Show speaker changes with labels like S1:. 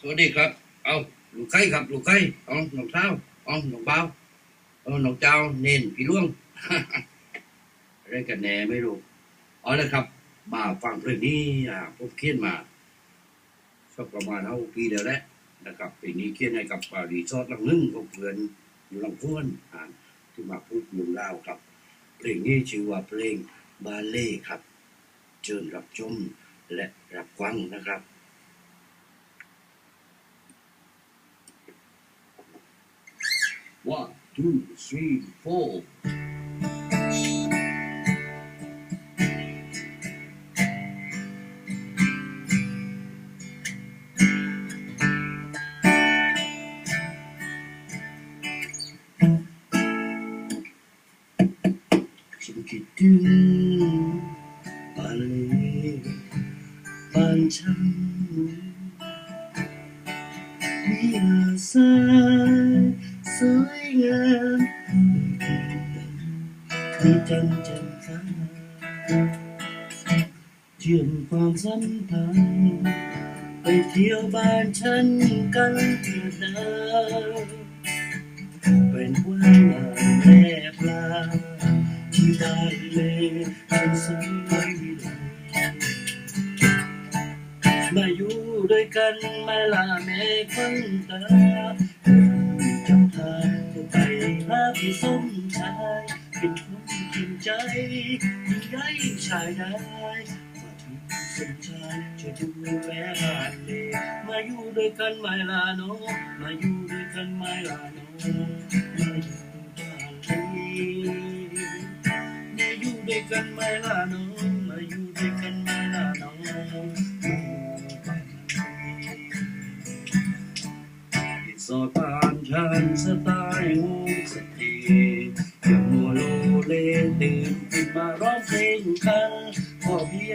S1: สวัสดีครับ เอาลูกไก่ครับ ลูกไก่เอาน้องเท้าเอาน้องเบาเอาน้องเจ้าเน้นพี่ล่วงอะไรกันแน่ไม่รู้เอาละครับ มาฟังเพลงนี้อ่าผมเขียนมาสักประมาณเท่าปีเดียวแหล้วนะครับเพลงนี้เขียนให้กับอ่ารีสอร์ทลังนึงของเพื่อนอยู่ลังพ้วนอ่าที่มาพูดเมืองลาวครับ เพลงนี้ชื่อว่าเพลงบาเล่ครับ เชิญรับชมและรับฟังนะครับ One, two, three, four. ฉันคิดถึงบาเล่ ยามคือจันจันทราเชื่อมความสัมพันธ์ไปเที่ยวบ้านฉันกันเถิดนะเป็นวันงาแม่ปลาที่บ้านเลยเป็นสวยวิไลมาอยู่ด้วยกันมาลาแม่คนตาจำ ที่สมชายเป็นคนจริงใจยิ่งใหญ่ชายได้มาถึงสมชายจะดูแลบ้านเลยมาอยู่ด้วยกันไม่ลาโนมาอยู่ด้วยกันไม่ลาโนมาอยู่บ้านเลยมาอยู่ด้วยกันไหมล่ะน้องมาอยู่ด้วยกันไหมล่ะนองที่สอดผ่านฉันสไตล์ ขึ้นมาร้องเพลงกันขอเบีย